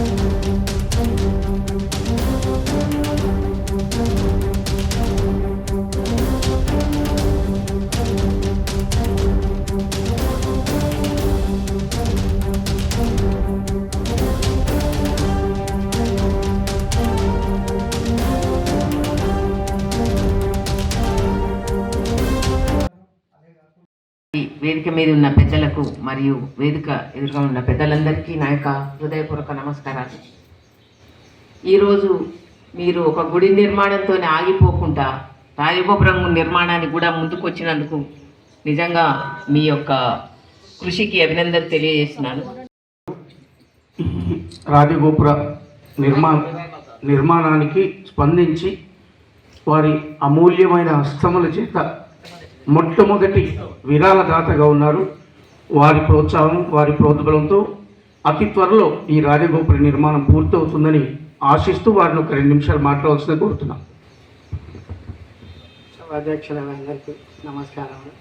thank you. వేదిక మీద ఉన్న పెద్దలకు మరియు వేదిక ఎదురుగా ఉన్న పెద్దలందరికీ నా యొక్క హృదయపూర్వక నమస్కారాలు. ఈరోజు మీరు ఒక గుడి నిర్మాణంతో ఆగిపోకుండా రాజగోపురం నిర్మాణానికి కూడా ముందుకు వచ్చినందుకు నిజంగా మీ యొక్క కృషికి అభినందన తెలియజేస్తున్నాను. రాజగోపుర నిర్మా నిర్మాణానికి స్పందించి వారి అమూల్యమైన హస్తముల చేత మొట్టమొదటి విరాళదాతగా ఉన్నారు. వారి ప్రోత్సాహం వారి ప్రోద్బలంతో అతి త్వరలో ఈ రాజగోపుర నిర్మాణం పూర్తవుతుందని ఆశిస్తూ వారిని ఒక రెండు నిమిషాలు మాట్లాడాల్సిన కోరుతున్నాం. సభాధ్యక్షులందరికీ నమస్కారములు.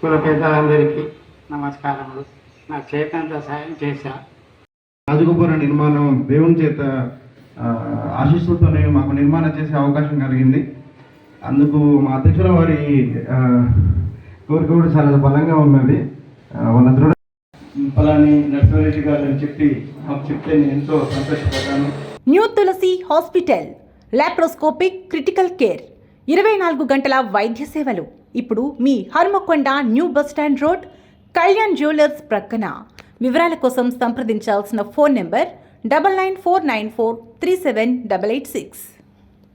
కుల పెద్దలందరికీ నమస్కారములు. నాకు చేతంత సాయం చేశా. రాజగోపుర నిర్మాణం దేవుని చేత ఆశీస్సులతోనే మాకు నిర్మాణం చేసే అవకాశం కలిగింది. అందుకు మా అధ్యక్షుల వారి కోరిక కూడా చాలా బలంగా ఉన్నది. ఆ, వాళ్ళ దృఢ ఫలాని నర్సరెడ్డి గారు చెప్పి మాకు చెప్తే నేను ఎంతో సంతోషపడ్డాను. New Tulasi hospital laparoscopic critical care ఇరవై నాలుగు గంటల వైద్య సేవలు. ఇప్పుడు మీ Hanamkonda new bus stand road Kalyan jewellers ప్రక్కన. వివరాల కోసం సంప్రదించాల్సిన phone number double nine four nine four three seven double eight six.